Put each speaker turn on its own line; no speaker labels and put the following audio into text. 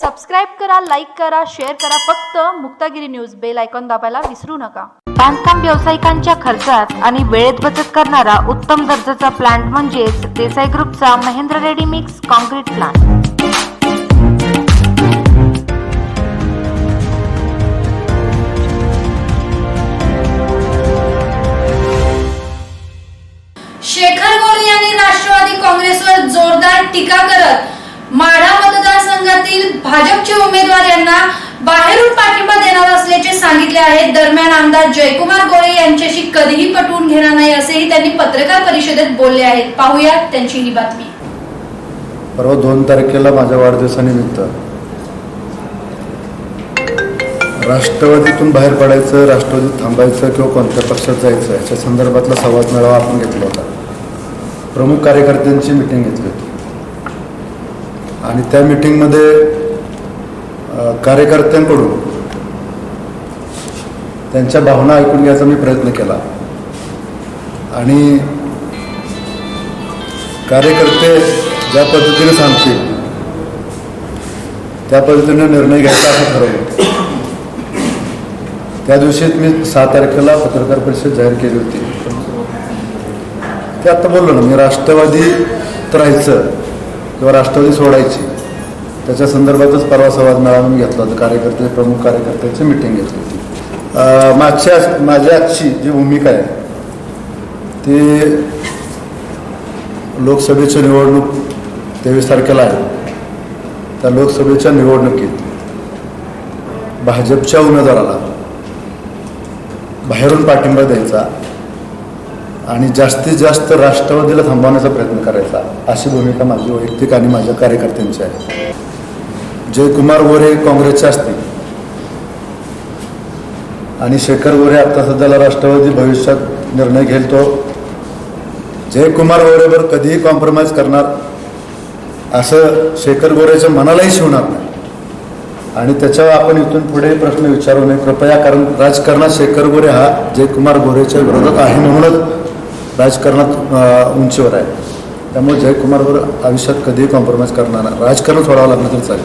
Subscribe करा like करा share करा. फक्त मुक्तागिरी न्यूज बेल आयकॉन दाबायला विसरू नका. बांधकाम व्यावसायिकांच्या खर्चात आणि वेळेत बचत करणारा उत्तम दर्जाचा प्लांट म्हणजेच देसाई ग्रुपचा Mahendra ready mix concrete plant
Shekhar Gore यांनी राष्ट्रवादी काँग्रेसवर जोरदार टीका करत भाजपचे उमेदवार यांना बाहेरून पाठिंबा देणार असल्याचे सांगितले आहे. दरम्यान आमदार जयकुमार गोळे यांच्याशी कधीही पटवून घेणार नाही असेही त्यांनी पत्रकार परिषदेत बोलले आहेत पाहूया त्यांची ही बातमी.
परवा दोन तारखेला माझ्या वाढदिवसानिमित्त राष्ट्रवादीतून बाहेर पडायचं राष्ट्रवादीत थांबायचं किंवा कोणत्या पक्षात जायचं याच्या संदर्भातला संवाद मेळावा आपण घेतला होता. प्रमुख कार्यकर्त्यांची मिटिंग घेतली होती. आणि त्या मिटिंगमध्ये कार्यकर्त्यांकडून त्यांच्या भावना ऐकून घ्यायचा मी प्रयत्न केला. आणि कार्यकर्ते ज्या पद्धतीने सांगतील त्या पद्धतीने निर्णय घ्यायचा असं ठरवलं. त्या दिवशीच मी सहा तारखेला पत्रकार परिषद जाहीर केली होती. ते आता बोललो ना मी राष्ट्रवादी राहायचं किंवा राष्ट्रवादी सोडायची. त्याच्या संदर्भातच परवा संवाद मेळावा मी घेतला होता. कार्यकर्ते प्रमुख कार्यकर्त्यांची मिटिंग घेतली होती. अं, मागच्या माझ्या आजची जी भूमिका आहे ती लोकसभेची निवडणूक तेवीस तारखेला आहे. त्या लोकसभेच्या निवडणुकीत भाजपच्या उमेदवाराला बाहेरून पाठिंबा द्यायचा आणि जास्तीत जास्त राष्ट्रवादीला थांबवण्याचा प्रयत्न करायचा अशी भूमिका माझी वैयक्तिक आणि माझ्या कार्यकर्त्यांची आहे. जयकुमार गोरे काँग्रेसचे असतील. आणि शेखर गोरे आता सध्याला राष्ट्रवादी भविष्यात निर्णय घेईल तो जयकुमार गोरेवर कधीही कॉम्प्रोमाइज करणार. असं शेखर गोरेच्या मनालाही शिवणार नाही. आणि त्याच्यावर आपण इथून पुढे प्रश्न विचारू नये. कृपया कारण राजकारणात शेखर गोरे हा जयकुमार गोरेच्या विरोधात आहे म्हणूनच राजकारणात उंचीवर आहे. त्यामुळे जयकुमार गोरे आयुष्यात कधीही कॉम्प्रोमाइज करणार नाही. राजकारण सोडावं लागलं तरी चालेल.